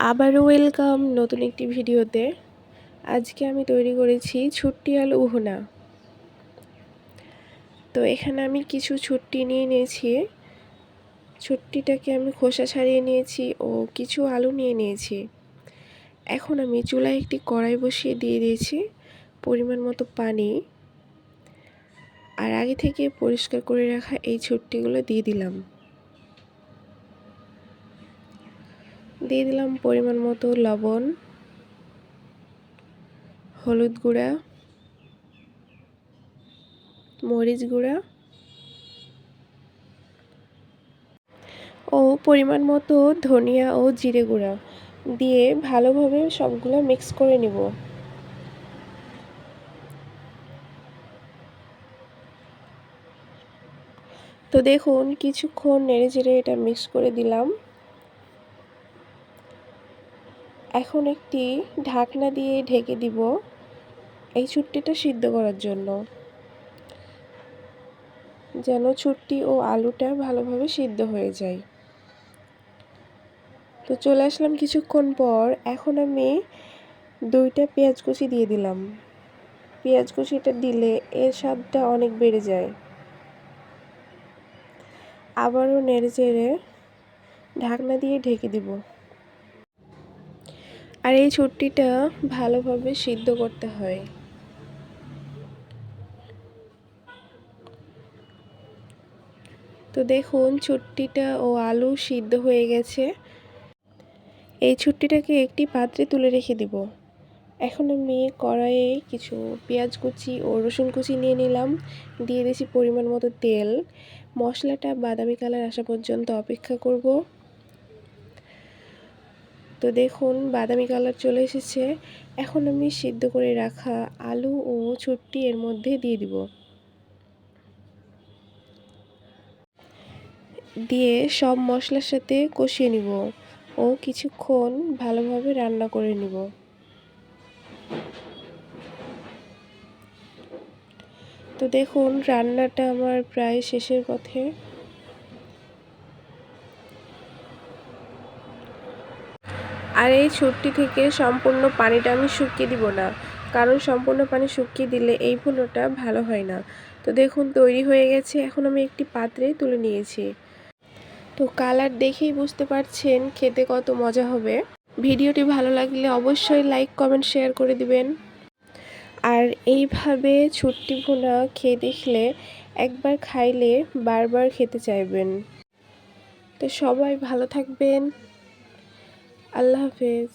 আবারও ওয়েলকাম নতুন একটি ভিডিওতে। আজকে আমি তৈরি করেছি ছুট্টি আলু উহনা। তো এখানে আমি কিছু ছুট্টি নিয়ে নিয়েছি। ছুট্টিটাকে আমি খোসা ছাড়িয়ে নিয়েছি ও কিছু আলু নিয়ে নিয়েছি। এখন আমি চুলায় একটি কড়াই বসিয়ে দিয়ে দিয়েছি পরিমাণ মতো পানি। আর আগে থেকে পরিষ্কার করে রাখা এই ছুট্টিগুলো দিয়ে দিলাম। দিয়ে দিলাম পরিমাণ মতো লবণ, হলুদ গুঁড়া, মরিচ গুঁড়া ও পরিমাণ মতো ধনিয়া ও জিরে গুঁড়া দিয়ে ভালোভাবে সবগুলো মিক্স করে নিব। তো দেখুন, কিছুক্ষণ নেড়ে চেড়ে এটা মিক্স করে দিলাম। এখন একটি ঢাকনা দিয়ে ঢেকে দিব এই ছুট্টিটা সিদ্ধ করার জন্য। যেন ছুট্টি ও আলুটা ভালোভাবে সিদ্ধ হয়ে যায়। তো চলে আসলাম কিছুক্ষণ পর এখন আমি দুইটা পেঁয়াজ কুচি দিয়ে দিলাম। পেঁয়াজ কুচিটা দিলে এর স্বাদটা অনেক বেড়ে যায়। আবারও নেড়ে চেড়ে ঢাকনা দিয়ে ঢেকে দিব। আর এই ছুটিটা ভালোভাবে সিদ্ধ করতে হয়। তো দেখুন ছুট্টিটা ও আলু সিদ্ধ হয়ে গেছে। এই ছুট্টিটাকে একটি পাত্রে তুলে রেখে দিব। এখন আমি কড়াইয়ে কিছু পেঁয়াজ কুচি ও রসুন কুচি নিয়ে নিলাম। দিয়ে দিয়েছি পরিমাণ মতো তেল। মশলাটা বাদামি কালার আসা পর্যন্ত অপেক্ষা করব। তো দেখুন, বাদামি কালার চলে এসেছে। এখন আমি সিদ্ধ করে রাখা আলু ও ছুট্টি এর মধ্যে দিয়ে দিব। দিয়ে সব মশলার সাথে কষিয়ে নিব ও কিছুক্ষণ ভালোভাবে রান্না করে নিব। তো দেখুন, রান্নাটা আমার প্রায় শেষের পথে। আর এই ছুটটি থেকে সম্পূর্ণ পানিটা আমি শুকিয়ে দিব না। কারণ সম্পূর্ণ পানি শুকিয়ে দিলে এই ভুনোটা ভালো হয় না। তো দেখুন, তৈরি হয়ে গেছে। এখন আমি একটি পাত্রে তুলে নিয়েছি। তো কালার দেখেই বুঝতে পারছেন খেতে কত মজা হবে। ভিডিওটি ভালো লাগলে অবশ্যই লাইক, কমেন্ট, শেয়ার করে দিবেন। আর এইভাবে ছুট্টি ভুনা খেয়ে দেখলে একবার খাইলে বারবার খেতে চাইবেন। তো সবাই ভালো থাকবেন। আল্লাহ হাফেজ